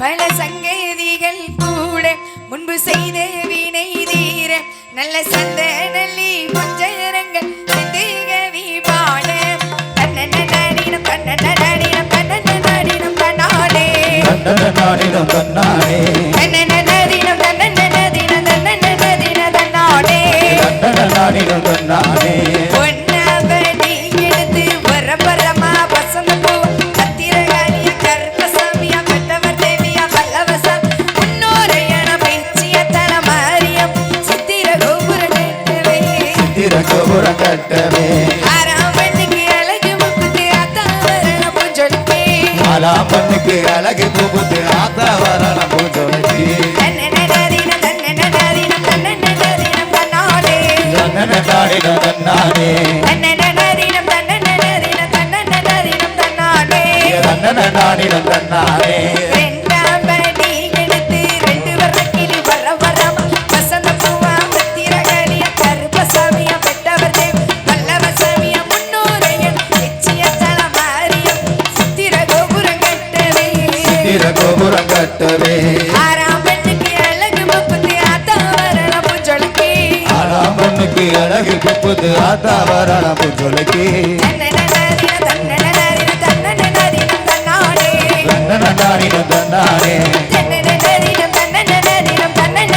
பல சங்கதிகள் கூட முன்பு செய்த வினை தீர நல்ல சந்த நல்லி முஞ்சரங்கள் சிந்துகவி பாட தன்னடினம் தன்னடினம் தன்னடினம் தன்னாடே தன்னடனாடினம் தன்னானே தன்னடினம் தன்னடினம் தன்னடினம் தன்னாடே தன்னடனாடினம் தன்னானே பொன்னவடி ஆலாம்பண்ணுக்கு அழகு புகுத்து ஆத்தா வரணம் பூஜோலைக்கு தன்னனதீனம் தன்னனதீனம் தன்னானே தன்னானே திரகோபுரம் கட்டவே ஆறாம் பெண்ணுக்கு அழகு முப்பத்தி ஆத்தா வரண பூஞ்சொலிக்கு ஆலாம்பண்ணுக்கு அழகு புகுத்து ஆத்தா தன்னனதீனம் தன்னனதீனம் தன்னாடே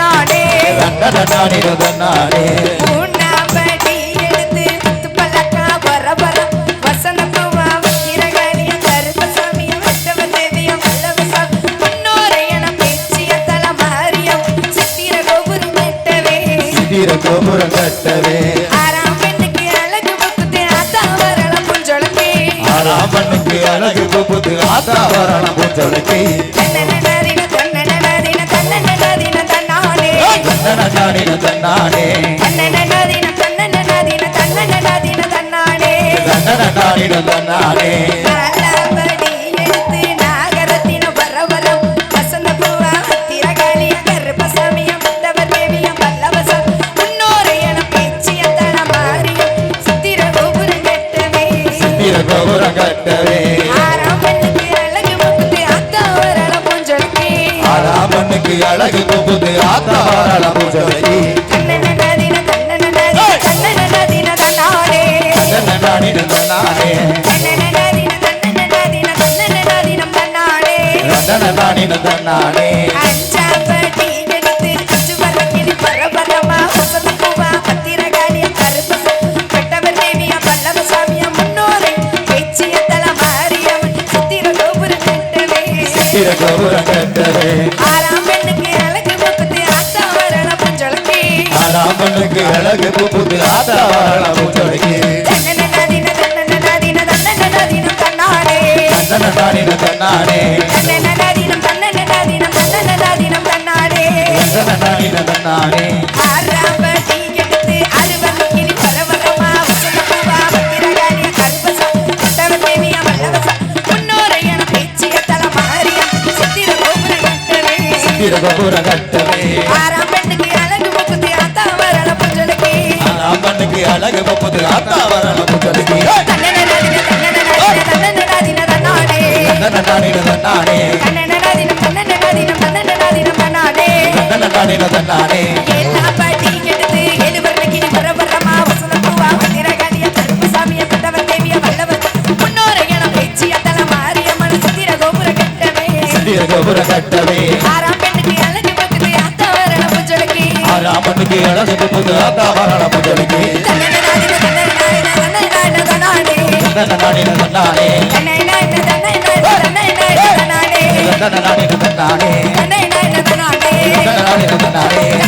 தன்னனதீனம் தன்னனதீனம் தன்னாடே ராமனுக்கு அழகு புகுத்து ஆத்தா வரணம் பூச்சலுக்கு தன்னனதீன தன்னனதீன தன்னாடே தன்னானே தன்னாடே தன்னானே மாரியம்மன் சித்திர கோபுரம் கட்டவே. ஆறாம் பெண்ணுக்கு அழகு முப்பத்து ஆத்தா வரண புஞ்சொலக்கே ஆலாம்பண்ணுக்கு அழகு புகுத்து ஆத்தா தன்னனதீன தன்னனதீன தன்னனதீனம் தன்னாடே தன்னடனாடினம் தன்னானே ஆறாம் பெண்ணுக்கு அழகு ஆத்தா வரல புஞ்சலுக்கு தன்னடனாடினம் தன்னானே தன்னடனாடினம் தன்னானே எல்லா பாட்டி எடுத்து எழுவர் கிளி பரபரமா வசந்த பூவா திரகாளிய கருப்புசாமிய கட்டவர் தேவிய வல்லவர். முன்னோரையன பேச்சிய தல மாரியம்மன் சித்திர கோபுர கட்டவே. திரகோபுரம் கட்டவே. ஆறாம் பெண்ணுக்கு அழகு பக்கத்து ஆத்தா வரல புஞ்சலுக்கு ஆலாம்பண்ணுக்கு அழகு புகுத்து ஆத்தா வரணம் பூஜோலைக்கு. தன்னடனாடினம் தன்னானே தன்னனதீன தன்னனதீன தன்னாடே தன்னடனாடினம் தன்னானே கண்டாரே